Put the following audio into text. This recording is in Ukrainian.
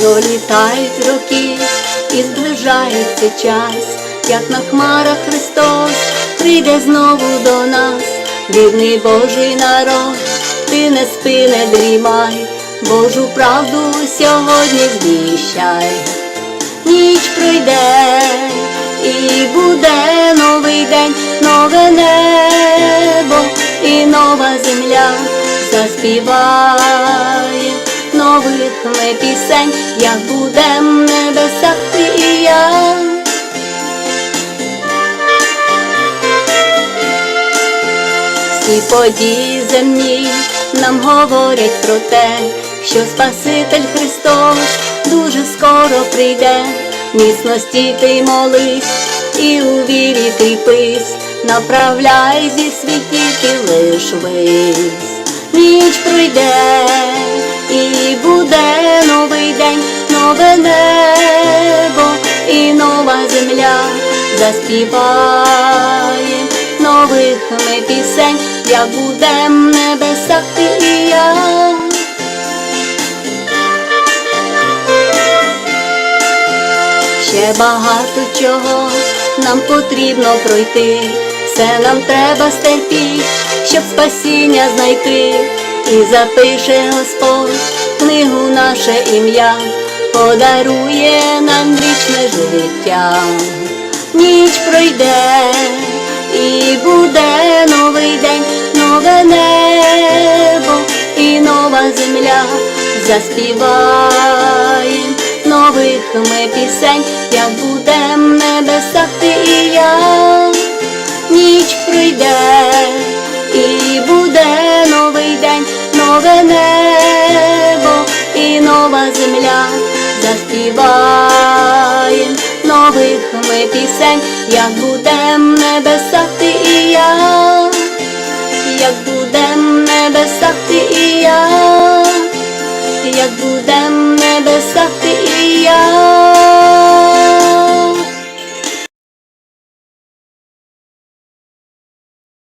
пролітають роки і зближається час, як на хмарах Христос прийде знову до нас, вірний Божий народ, ти не спи, не дрімай, Божу правду сьогодні звіщай. Ніч пройде і буде новий день, нове небо і нова земля заспіває нових ми пісень, як будем небесах ти і я. Всі події земні нам говорять про те, що Спаситель Христос дуже скоро прийде, міцно й молись, і у вірі кріпись, направляй зі світіки лиш вись. Ніч пройде і буде новий день, нове небо і нова земля заспіває нових ми пісень, як будем небесах ти і я. Ще багато чого нам потрібно пройти, все нам треба стерпіть, щоб спасіння знайти, і запише Господь книгу наше ім'я, подарує нам вічне життя. Ніч пройде і буде новий день, нове небо і нова земля заспіває нових ми пісень, як будем нове небо і нова земля заспіває нових ми пісень, як будем небесах ти і я, як будем небесах ти і я, як будем небесах ти і я.